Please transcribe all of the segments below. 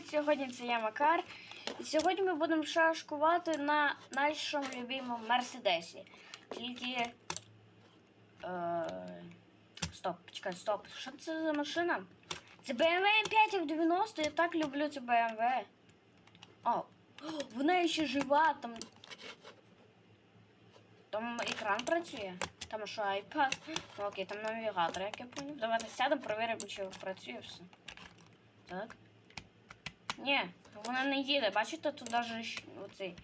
Сьогодні це я Макар. І сьогодні ми будемо шашкувати на нашому любимому Мерседесі. Тільки. Е... Стоп, чекай, стоп. Що це за машина? Це BMW M5 F90, я так люблю цю BMW. О, вона ще жива, там. Там екран працює. Там що iPad. Окей, там навігатор, як я поняв. Давайте сядемо, перевіримо, чи працює все. Так. Ні, вона не їде. Бачите, тут навіть оцей,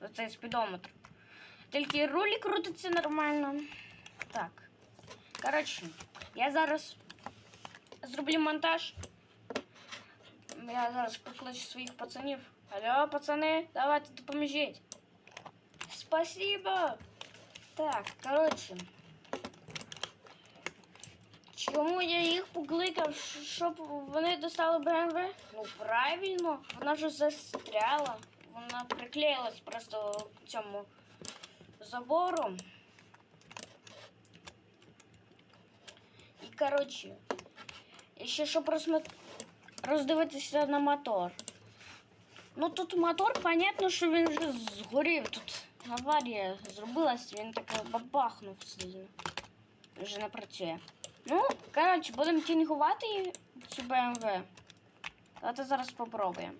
оцей спідометр. Тільки рулі крутиться нормально. Так. Коротше, я зараз зроблю монтаж. Я зараз покличу своїх пацанів. Алло, пацани, давайте допоможіть. Спасибо. Так, коротше. Чому я їх покликав, щоб вони достали БМВ? Ну правильно, вона ж застряла. Вона приклеїлась просто к цьому забору. І коротше, ще щоб розмет... роздивитися на мотор. Ну тут мотор, понятно, що він вже згорів. Тут аварія зробилась, він так бабахнув сильно. Вже не працює. Ну, коротше, будемо тюнгувати її- цю BMW. Давайте зараз спробуємо.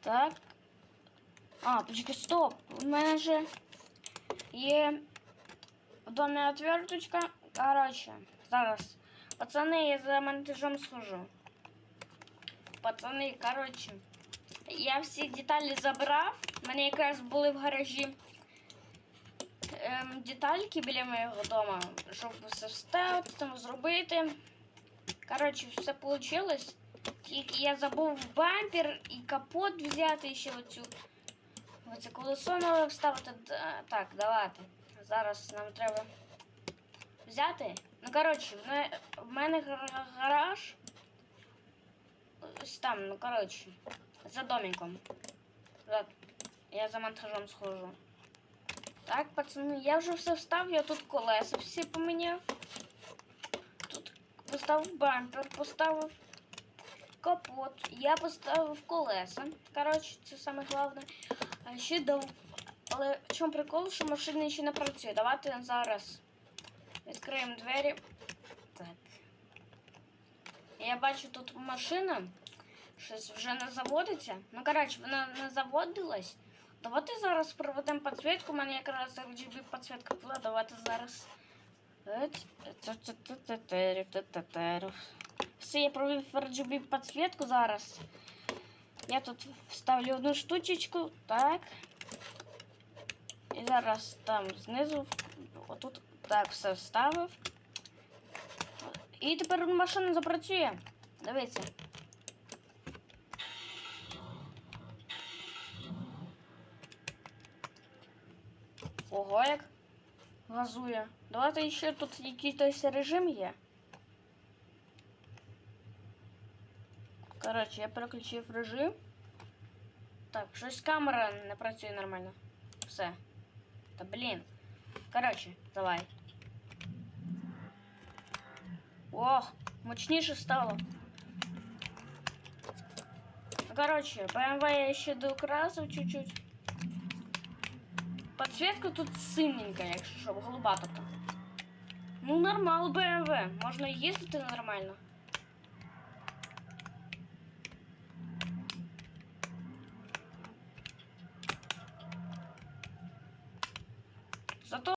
Так. А, почекай, стоп. У мене же є домі отверточка. Коротше, зараз. Пацани, я за монтажом схожу. Пацани, коротше. Я всі деталі забрав. У мене якраз були в гаражі ем, детальки біля моєго дому, щоб все вставити, там зробити. Коротше, все вийшло. Тільки я забув бампер і капот взяти і ще оцю. Оце колесо нове вставити. Так, давайте. Зараз нам треба взяти. Ну, коротше, в мене- гараж. Ось там, ну коротше, за домиком. Я за монтажом схожу. Так, пацани, я вже все встав, я тут колеса всі поміняв. Тут поставив бампер, поставив капот, я поставив колеса. Коротше, це саме головне. А ще дав. Але в чому прикол, що машина ще не працює. Давайте зараз відкриємо двері. Так. Я бачу тут машина. Щось вже не заводиться. Ну, коротше, вона не заводилась. Давайте зараз проведемо підсвітку. У мене якраз RGB підсвітка була. Давайте зараз. Все, я провів RGB підсвітку зараз. Я тут вставлю одну штучечку. Так. І зараз там знизу. Отут так все вставив. І тепер машина запрацює. Дивіться. Ого, як газує. Давайте ще тут якийсь режим є. Коротше, я переключив режим. Так, щось камера не працює нормально. Все. Та блін. Коротше, давай. Ох, мощніше стало. Коротше, BMW я ще доукрасив чуть-чуть. Подсветка тут синенька, якщо що, голуба така. Ну, нормал BMW. Можна їздити нормально. Зато